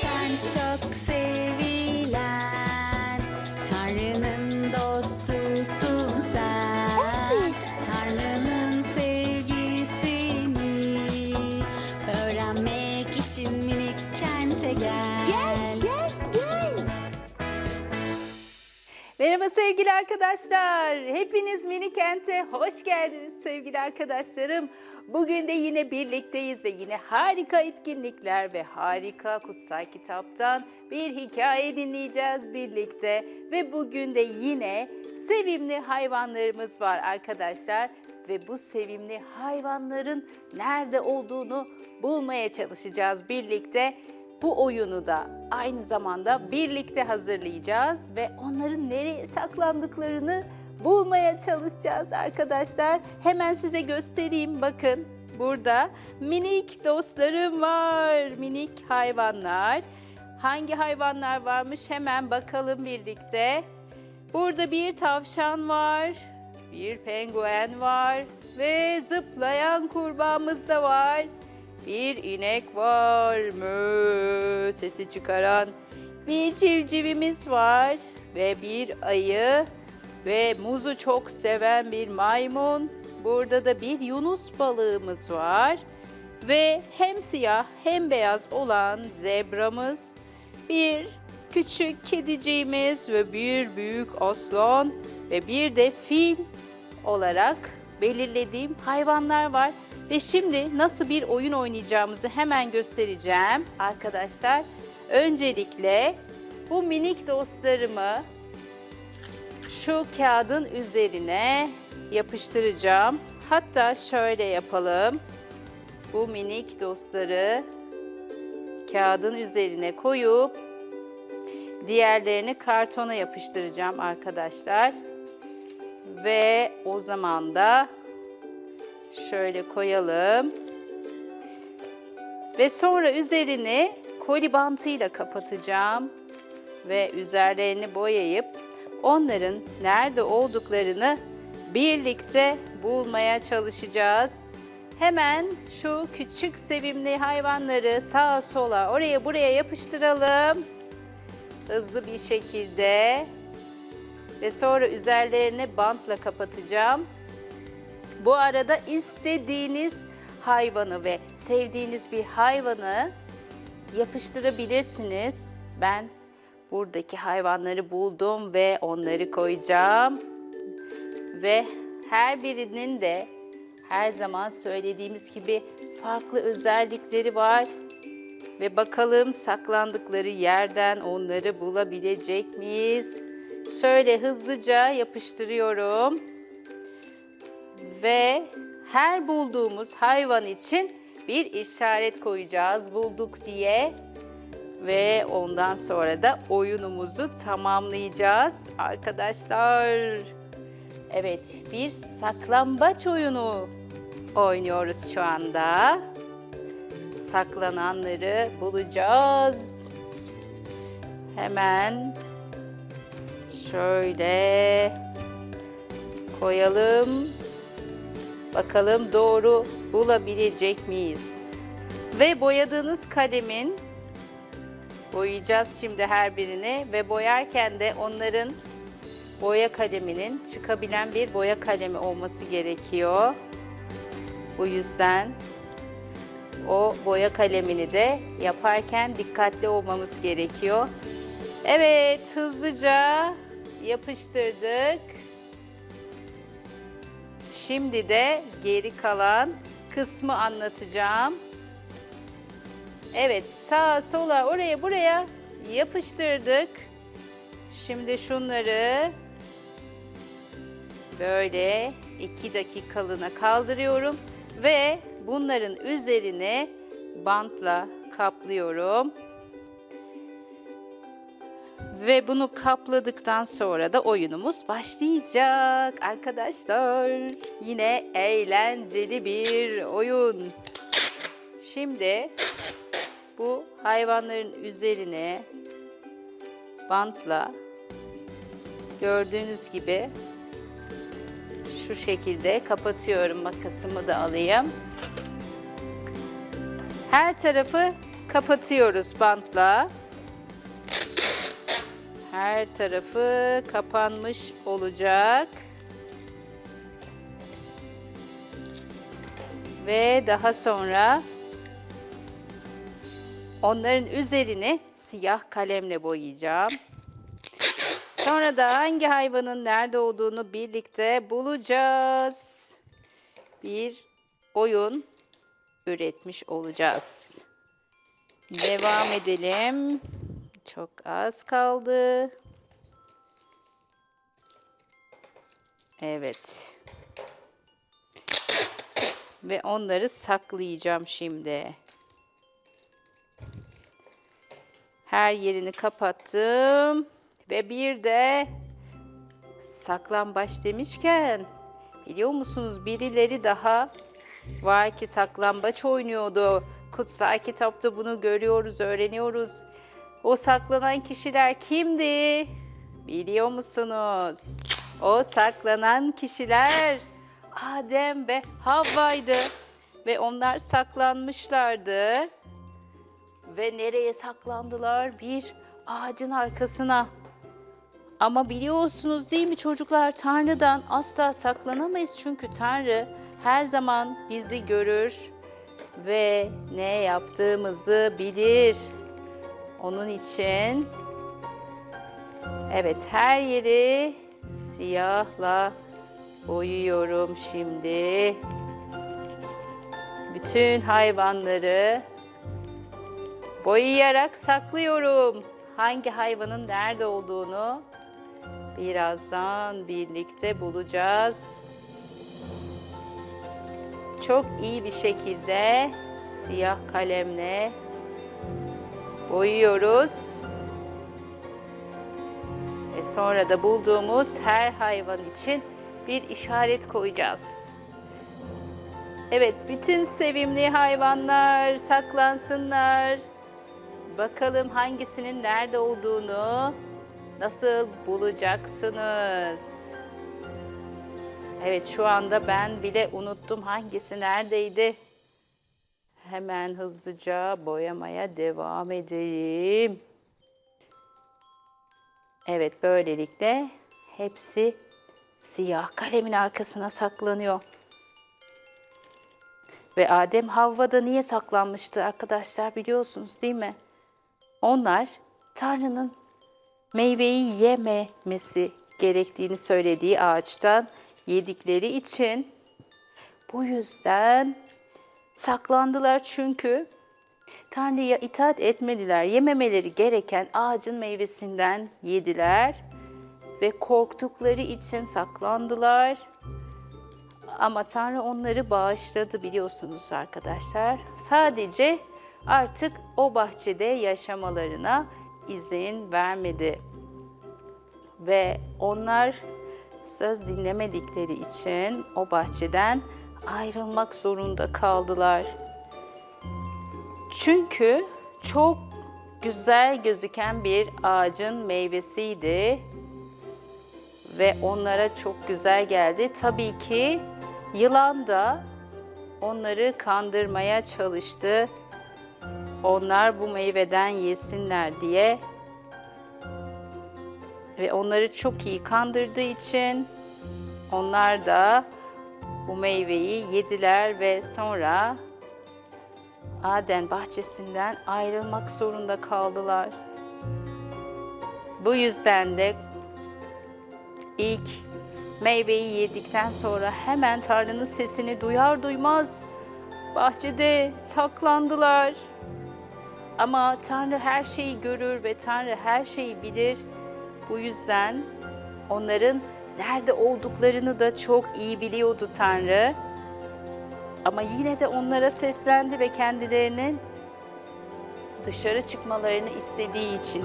Sen çok sevilen Merhaba sevgili arkadaşlar. Hepiniz Mini Kent'e hoş geldiniz sevgili arkadaşlarım. Bugün de yine birlikteyiz ve yine harika etkinlikler ve harika kutsal kitaptan bir hikaye dinleyeceğiz birlikte. Ve bugün de yine sevimli hayvanlarımız var arkadaşlar. Ve bu sevimli hayvanların nerede olduğunu bulmaya çalışacağız birlikte. Bu oyunu da aynı zamanda birlikte hazırlayacağız ve onların nereye saklandıklarını bulmaya çalışacağız arkadaşlar. Hemen size göstereyim bakın. Burada minik dostlarım var. Minik hayvanlar. Hangi hayvanlar varmış hemen bakalım birlikte. Burada bir tavşan var. Bir penguen var ve zıplayan kurbağamız da var. Bir inek var mı sesi çıkaran. Bir civcivimiz var ve bir ayı ve muzu çok seven bir maymun. Burada da bir yunus balığımız var ve hem siyah hem beyaz olan zebramız, bir küçük kediciğimiz ve bir büyük aslan ve bir de fil olarak belirlediğim hayvanlar var. Ve şimdi nasıl bir oyun oynayacağımızı hemen göstereceğim arkadaşlar. Öncelikle bu minik dostlarımı şu kağıdın üzerine yapıştıracağım. Hatta şöyle yapalım. Bu minik dostları kağıdın üzerine koyup diğerlerini kartona yapıştıracağım arkadaşlar. Ve o zaman da şöyle koyalım. Ve sonra üzerini koli bantıyla kapatacağım. Ve üzerlerini boyayıp onların nerede olduklarını birlikte bulmaya çalışacağız. Hemen şu küçük sevimli hayvanları sağa sola oraya buraya yapıştıralım. Hızlı bir şekilde ve sonra üzerlerini bantla kapatacağım. Bu arada istediğiniz hayvanı ve sevdiğiniz bir hayvanı yapıştırabilirsiniz. Ben buradaki hayvanları buldum ve onları koyacağım. Ve her birinin de her zaman söylediğimiz gibi farklı özellikleri var. Ve bakalım saklandıkları yerden onları bulabilecek miyiz? Şöyle hızlıca yapıştırıyorum. Ve her bulduğumuz hayvan için bir işaret koyacağız bulduk diye. Ve ondan sonra da oyunumuzu tamamlayacağız arkadaşlar. Evet, bir saklambaç oyunu oynuyoruz şu anda. Saklananları bulacağız. Hemen şöyle koyalım. Bakalım doğru bulabilecek miyiz? Ve boyadığınız kalemin boyayacağız şimdi her birini ve boyarken de onların boya kaleminin çıkabilen bir boya kalemi olması gerekiyor. Bu yüzden o boya kalemini de yaparken dikkatli olmamız gerekiyor. Evet, hızlıca yapıştırdık. Şimdi de geri kalan kısmı anlatacağım. Evet, sağa sola oraya buraya yapıştırdık. Şimdi şunları böyle iki dakikalığına kaldırıyorum ve bunların üzerine bantla kaplıyorum. Ve bunu kapladıktan sonra da oyunumuz başlayacak arkadaşlar. Yine eğlenceli bir oyun. Şimdi bu hayvanların üzerine bantla gördüğünüz gibi şu şekilde kapatıyorum. Makasımı da alayım. Her tarafı kapatıyoruz bantla. Her tarafı kapanmış olacak. Ve daha sonra onların üzerini siyah kalemle boyayacağım. Sonra da hangi hayvanın nerede olduğunu birlikte bulacağız. Bir oyun üretmiş olacağız. Devam edelim. Çok az kaldı. Evet. Ve onları saklayacağım şimdi. Her yerini kapattım. Ve bir de saklambaç demişken biliyor musunuz birileri daha var ki saklambaç oynuyordu. Kutsal kitapta bunu görüyoruz, öğreniyoruz. O saklanan kişiler kimdi? Biliyor musunuz? O saklanan kişiler Adem ve Havva'ydı. Ve onlar saklanmışlardı. Ve nereye saklandılar? Bir ağacın arkasına. Ama biliyorsunuz değil mi çocuklar Tanrı'dan asla saklanamayız çünkü Tanrı her zaman bizi görür ve ne yaptığımızı bilir. Onun için evet her yeri siyahla boyuyorum şimdi. Bütün hayvanları boyayarak saklıyorum. Hangi hayvanın nerede olduğunu birazdan birlikte bulacağız. Çok iyi bir şekilde siyah kalemle boyuyoruz. Ve sonra da bulduğumuz her hayvan için bir işaret koyacağız. Evet, bütün sevimli hayvanlar saklansınlar. Bakalım hangisinin nerede olduğunu nasıl bulacaksınız? Evet, şu anda ben bile unuttum hangisi neredeydi. Hemen hızlıca boyamaya devam edeyim. Evet, böylelikle hepsi siyah kalemin arkasına saklanıyor. Ve Adem Havva da niye saklanmıştı arkadaşlar biliyorsunuz değil mi? Onlar Tanrı'nın meyveyi yememesi gerektiğini söylediği ağaçtan yedikleri için bu yüzden saklandılar çünkü Tanrı'ya itaat etmediler. Yememeleri gereken ağacın meyvesinden yediler ve korktukları için saklandılar. Ama Tanrı onları bağışladı biliyorsunuz arkadaşlar. Sadece artık o bahçede yaşamalarına izin vermedi. Ve onlar söz dinlemedikleri için o bahçeden ayrılmak zorunda kaldılar. Çünkü çok güzel gözüken bir ağacın meyvesiydi ve onlara çok güzel geldi. Tabii ki yılan da onları kandırmaya çalıştı. Onlar bu meyveden yesinler diye ve onları çok iyi kandırdığı için onlar da bu meyveyi yediler ve sonra Aden bahçesinden ayrılmak zorunda kaldılar. Bu yüzden de ilk meyveyi yedikten sonra hemen Tanrı'nın sesini duyar duymaz bahçede saklandılar. Ama Tanrı her şeyi görür ve Tanrı her şeyi bilir. Bu yüzden onların nerede olduklarını da çok iyi biliyordu Tanrı. Ama yine de onlara seslendi ve kendilerinin dışarı çıkmalarını istediği için.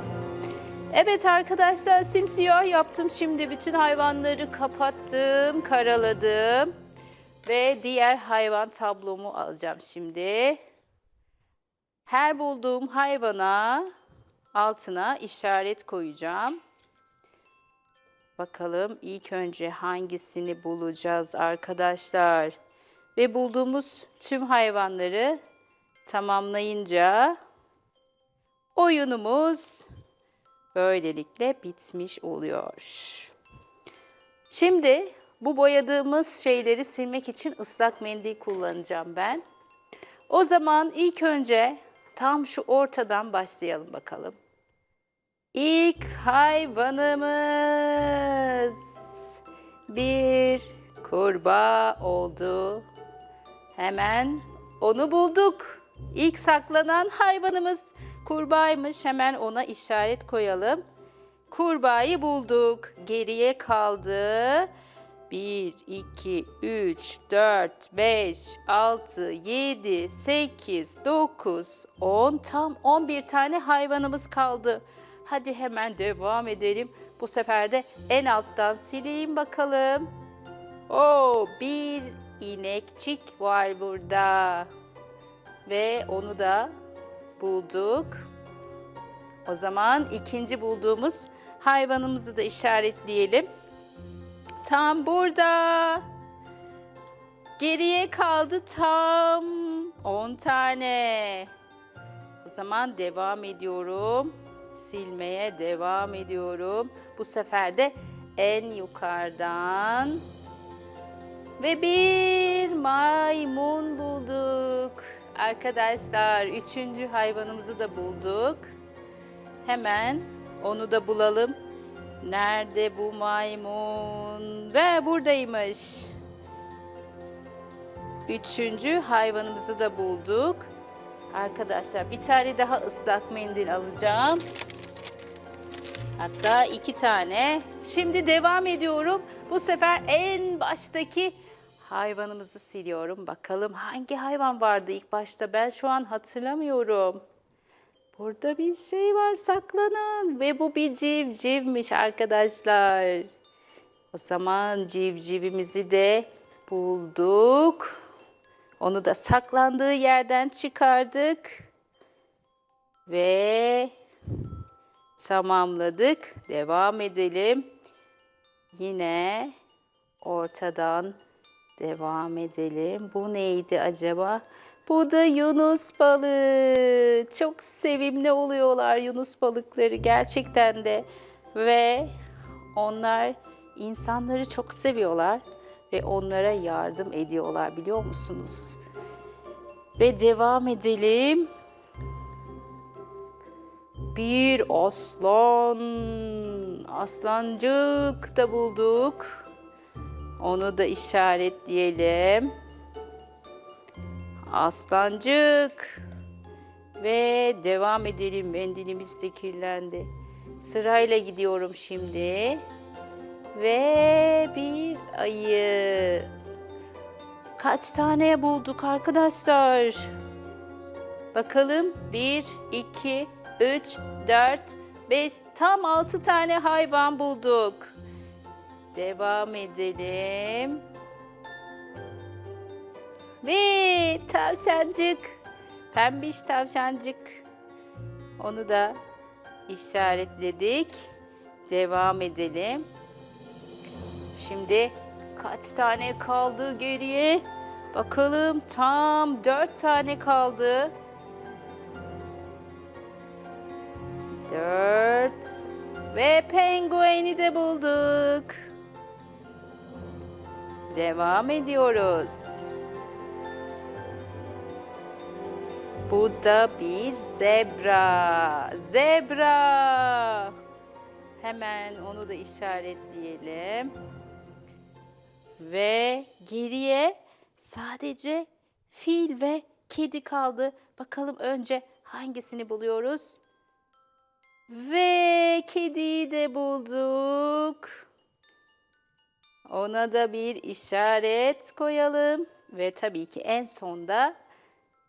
Evet arkadaşlar simsiyah yaptım şimdi bütün hayvanları kapattım, karaladım ve diğer hayvan tablomu alacağım şimdi. Her bulduğum hayvana altına işaret koyacağım. Bakalım ilk önce hangisini bulacağız arkadaşlar. Ve bulduğumuz tüm hayvanları tamamlayınca oyunumuz böylelikle bitmiş oluyor. Şimdi bu boyadığımız şeyleri silmek için ıslak mendil kullanacağım ben. O zaman ilk önce tam şu ortadan başlayalım bakalım. İlk hayvanımız bir kurbağa oldu. Hemen onu bulduk. İlk saklanan hayvanımız kurbağaymış. Hemen ona işaret koyalım. Kurbağayı bulduk. Geriye kaldı. 1, 2, 3, 4, 5, 6, 7, 8, 9, 10 tam 11 tane hayvanımız kaldı. Hadi hemen devam edelim. Bu sefer de en alttan sileyim bakalım. Oo, bir inekçik var burada. Ve onu da bulduk. O zaman ikinci bulduğumuz hayvanımızı da işaretleyelim. Tam burada. Geriye kaldı tam 10 tane. O zaman devam ediyorum. Silmeye devam ediyorum. Bu sefer de en yukarıdan. Ve bir maymun bulduk. Arkadaşlar üçüncü hayvanımızı da bulduk. Hemen onu da bulalım. Nerede bu maymun? Ve buradaymış. Üçüncü hayvanımızı da bulduk. Arkadaşlar bir tane daha ıslak mendil alacağım. Hatta iki tane. Şimdi devam ediyorum. Bu sefer en baştaki hayvanımızı siliyorum. Bakalım hangi hayvan vardı ilk başta? Ben şu an hatırlamıyorum. Burada bir şey var saklanan ve bu bir civcivmiş arkadaşlar. O zaman civcivimizi de bulduk. Onu da saklandığı yerden çıkardık. Ve tamamladık. Devam edelim. Yine ortadan devam edelim. Bu neydi acaba? Bu da yunus balığı. Çok sevimli oluyorlar yunus balıkları gerçekten de. Ve onlar insanları çok seviyorlar ve onlara yardım ediyorlar biliyor musunuz? Ve devam edelim. Bir aslan, aslancık da bulduk. Onu da işaretleyelim. Aslancık. Ve devam edelim. Mendilimiz de kirlendi. Sırayla gidiyorum şimdi. Ve bir ayı. Kaç tane bulduk arkadaşlar? Bakalım. 1, 2, 3, 4, 5, tam 6 tane hayvan bulduk. Devam edelim. Ve tavşancık. Pembiş tavşancık. Onu da işaretledik. Devam edelim. Şimdi kaç tane kaldı geriye? Bakalım tam dört tane kaldı. Dört. Ve pengueni de bulduk. Devam ediyoruz. Bu da bir zebra. Zebra. Hemen onu da işaretleyelim. Ve geriye sadece fil ve kedi kaldı. Bakalım önce hangisini buluyoruz? Ve kediyi de bulduk. Ona da bir işaret koyalım. Ve tabii ki en sonda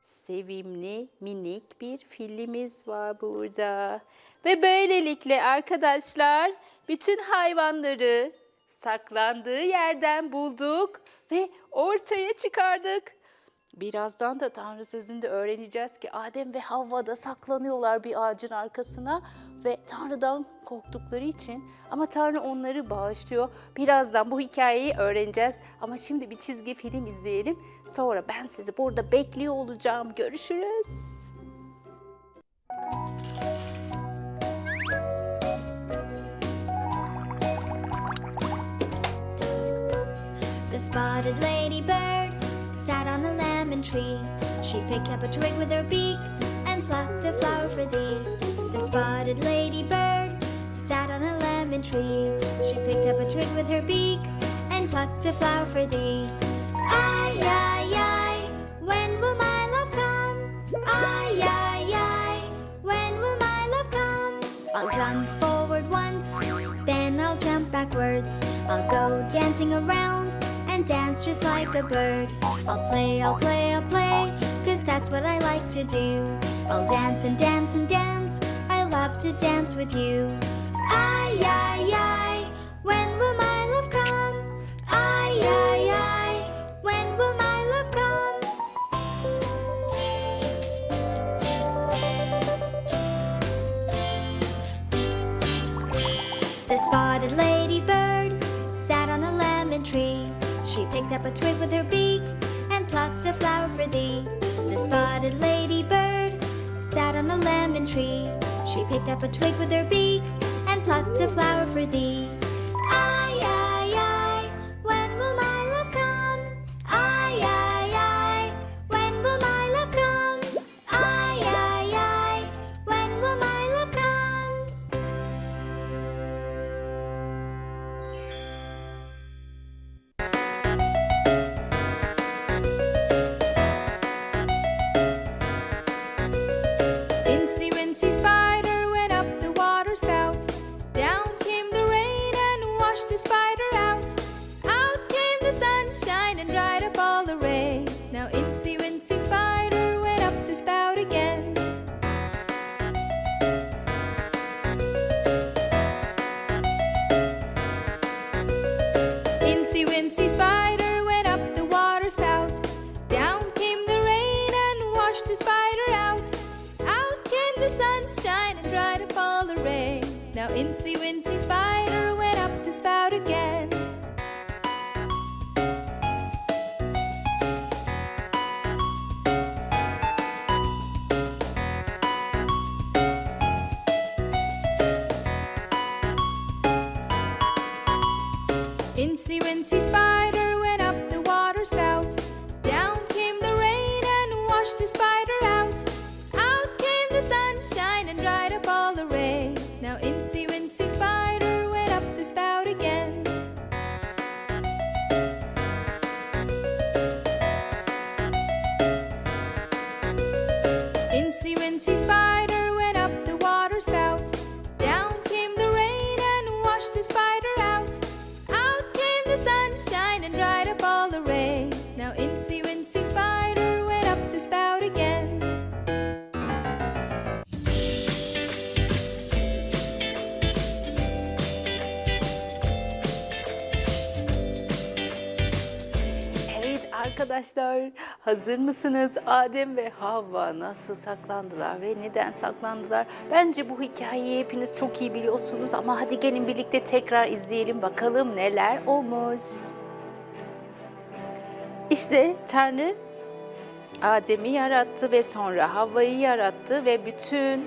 sevimli minik bir filimiz var burada. Ve böylelikle arkadaşlar bütün hayvanları saklandığı yerden bulduk ve ortaya çıkardık. Birazdan da Tanrı sözünde öğreneceğiz ki Adem ve Havva da saklanıyorlar bir ağacın arkasına ve Tanrı'dan korktukları için ama Tanrı onları bağışlıyor. Birazdan bu hikayeyi öğreneceğiz ama şimdi bir çizgi film izleyelim. Sonra ben sizi burada bekliyor olacağım. Görüşürüz. The spotted ladybird sat on a. lemon tree. She picked up a twig with her beak and plucked a flower for thee. The spotted ladybird sat on a lemon tree. She picked up a twig with her beak and plucked a flower for thee. Ay, ay, ay, when will my love come? Ay, ay, ay, when will my love come? I'll jump forward once, then I'll jump backwards. I'll go dancing around and dance just like a bird. I'll play, I'll play, I'll play, cause that's what I like to do. I'll dance and dance and dance, I love to dance with you. Ay, ay, ay, when will my love come? Ay, ay, ay, She picked up a twig with her beak and plucked a flower for thee. The spotted ladybird sat on a lemon tree. She picked up a twig with her beak and plucked a flower for thee. Incy Wincy Spider went up the water spout. Down came the rain and washed the spider out. Out came the sunshine and dried up all the rain. Now Incy Wincy Spider arkadaşlar hazır mısınız? Adem ve Havva nasıl saklandılar ve neden saklandılar? Bence bu hikayeyi hepiniz çok iyi biliyorsunuz ama hadi gelin birlikte tekrar izleyelim bakalım neler olmuş. İşte Tanrı Adem'i yarattı ve sonra Havva'yı yarattı ve bütün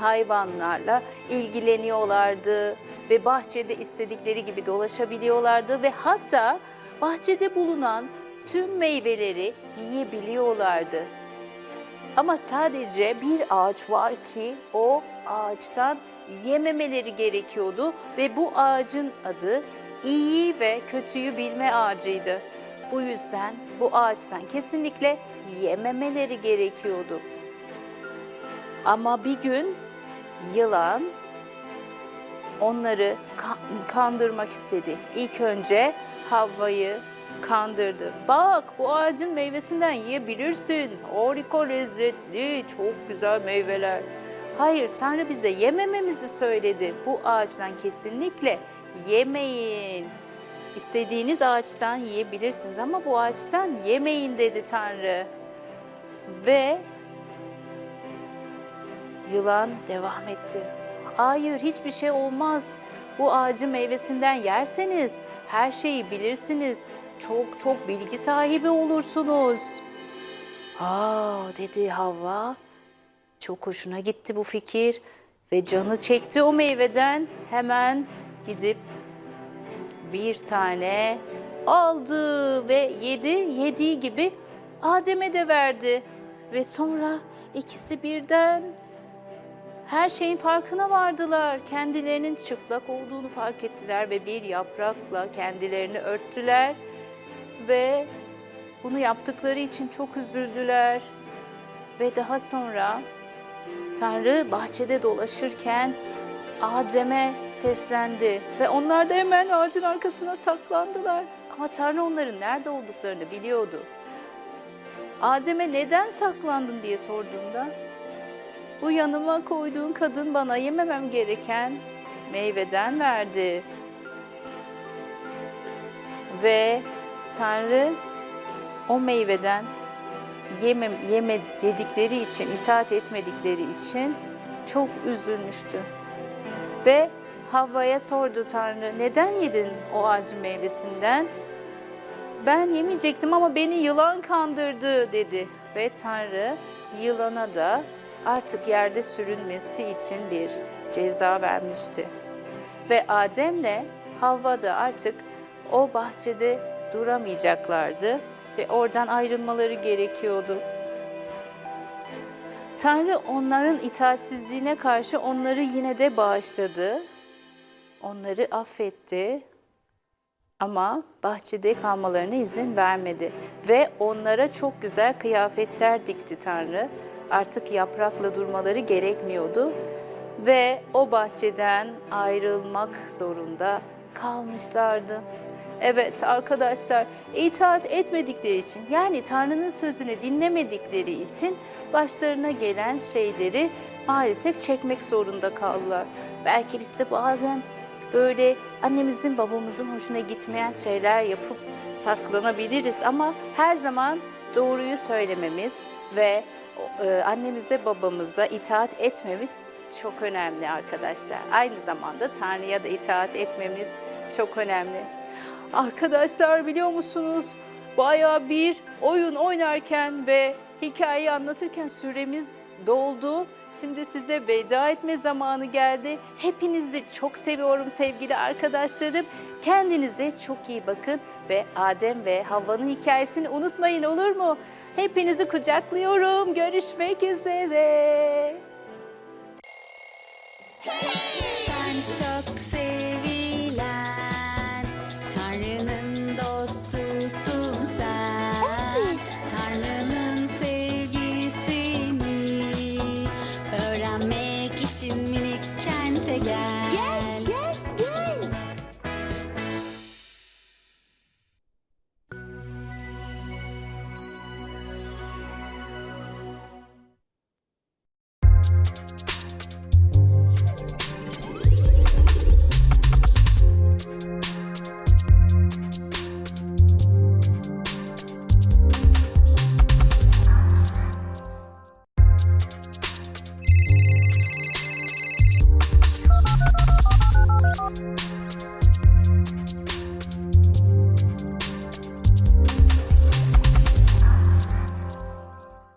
hayvanlarla ilgileniyorlardı ve bahçede istedikleri gibi dolaşabiliyorlardı ve hatta bahçede bulunan tüm meyveleri yiyebiliyorlardı. Ama sadece bir ağaç var ki o ağaçtan yememeleri gerekiyordu ve bu ağacın adı iyi ve kötüyü bilme ağacıydı. Bu yüzden bu ağaçtan kesinlikle yememeleri gerekiyordu. Ama bir gün yılan onları ka- kandırmak istedi. İlk önce Havva'yı kandırdı. Bak bu ağacın meyvesinden yiyebilirsin. Harika lezzetli, çok güzel meyveler. Hayır Tanrı bize yemememizi söyledi. Bu ağaçtan kesinlikle yemeyin. İstediğiniz ağaçtan yiyebilirsiniz ama bu ağaçtan yemeyin dedi Tanrı. Ve Yılan devam etti. Hayır hiçbir şey olmaz. Bu ağacın meyvesinden yerseniz her şeyi bilirsiniz. Çok çok bilgi sahibi olursunuz. Aa dedi Havva. Çok hoşuna gitti bu fikir ve canı çekti o meyveden. Hemen gidip bir tane aldı ve yedi. Yediği gibi Adem'e de verdi. Ve sonra ikisi birden her şeyin farkına vardılar. Kendilerinin çıplak olduğunu fark ettiler ve bir yaprakla kendilerini örttüler. Ve bunu yaptıkları için çok üzüldüler. Ve daha sonra Tanrı bahçede dolaşırken Adem'e seslendi ve onlar da hemen ağacın arkasına saklandılar. Ama Tanrı onların nerede olduklarını biliyordu. Adem'e neden saklandın diye sorduğunda bu yanıma koyduğun kadın bana yememem gereken meyveden verdi. Ve Tanrı o meyveden yeme, yeme yedikleri için, itaat etmedikleri için çok üzülmüştü. Ve Havva'ya sordu Tanrı, neden yedin o ağacın meyvesinden? Ben yemeyecektim ama beni yılan kandırdı dedi. Ve Tanrı yılana da artık yerde sürünmesi için bir ceza vermişti. Ve Adem'le Havva da artık o bahçede duramayacaklardı ve oradan ayrılmaları gerekiyordu. Tanrı onların itaatsizliğine karşı onları yine de bağışladı. Onları affetti. Ama bahçede kalmalarına izin vermedi ve onlara çok güzel kıyafetler dikti Tanrı. Artık yaprakla durmaları gerekmiyordu ve o bahçeden ayrılmak zorunda kalmışlardı. Evet arkadaşlar itaat etmedikleri için yani Tanrı'nın sözünü dinlemedikleri için başlarına gelen şeyleri maalesef çekmek zorunda kaldılar. Belki biz de bazen böyle annemizin babamızın hoşuna gitmeyen şeyler yapıp saklanabiliriz ama her zaman doğruyu söylememiz ve e, annemize babamıza itaat etmemiz çok önemli arkadaşlar. Aynı zamanda Tanrı'ya da itaat etmemiz çok önemli. Arkadaşlar biliyor musunuz? Bayağı bir oyun oynarken ve hikayeyi anlatırken süremiz doldu. Şimdi size veda etme zamanı geldi. Hepinizi çok seviyorum sevgili arkadaşlarım. Kendinize çok iyi bakın ve Adem ve Havva'nın hikayesini unutmayın olur mu? Hepinizi kucaklıyorum. Görüşmek üzere. Sen